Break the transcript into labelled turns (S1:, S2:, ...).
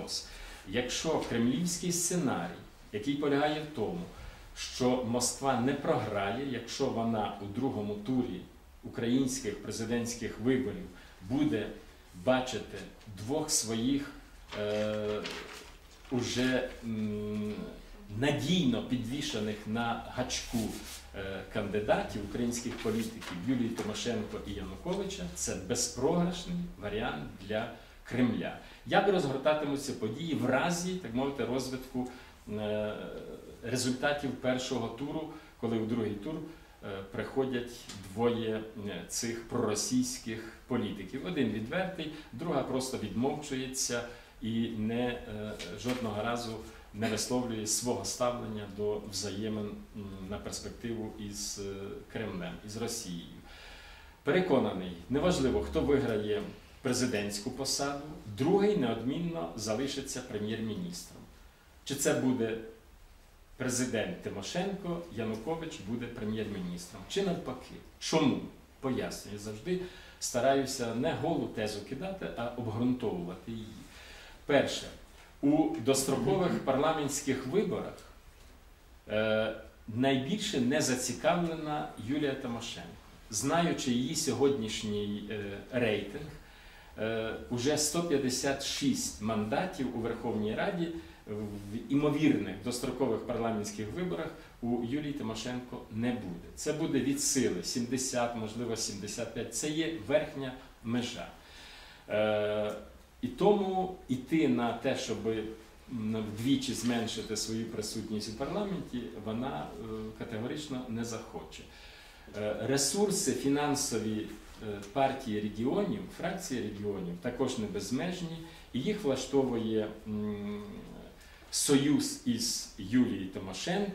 S1: прогноз. Якщо кремлівський сценарій, який полягає в тому, що Москва не програє, якщо вона у другому турі українських президентських виборів буде бачити двох своїх е, уже м, надійно підвішаних на гачку е, кандидатів українських політиків Юлії Тимошенко і Януковича, це безпрограшний варіант для Кремля. Як розгортатимуться події в разі, так мовити, розвитку е, результатів першого туру, коли у другий тур е, приходять двоє е, цих проросійських політиків. Один відвертий, друга просто відмовчується і не жодного разу не висловлює свого ставлення до взаємин на перспективу із Кремлем, із Росією. Переконаний, неважливо, хто виграє президентську посаду, другий неодмінно залишиться прем'єр-міністром. Чи це буде президент Тимошенко, Янукович буде прем'єр-міністром. Чи навпаки? Чому? Пояснюю, завжди стараюся не голу тезу кидати, а обґрунтовувати її. Перше, у дострокових парламентських виборах е, найбільше не зацікавлена Юлія Тимошенко. Знаючи її сьогоднішній е, рейтинг, уже 156 мандатів у Верховній Раді в імовірних дострокових парламентських виборах у Юлії Тимошенко не буде. Це буде від сили 70, можливо 75. Це є верхня межа. Е, і тому йти на те, щоб вдвічі зменшити свою присутність у парламенті, вона е, категорично не захоче. Е, Ресурси фінансові е, партії регіонів, фракції регіонів також не безмежні, і їх влаштовує союз із Юлією Тимошенко.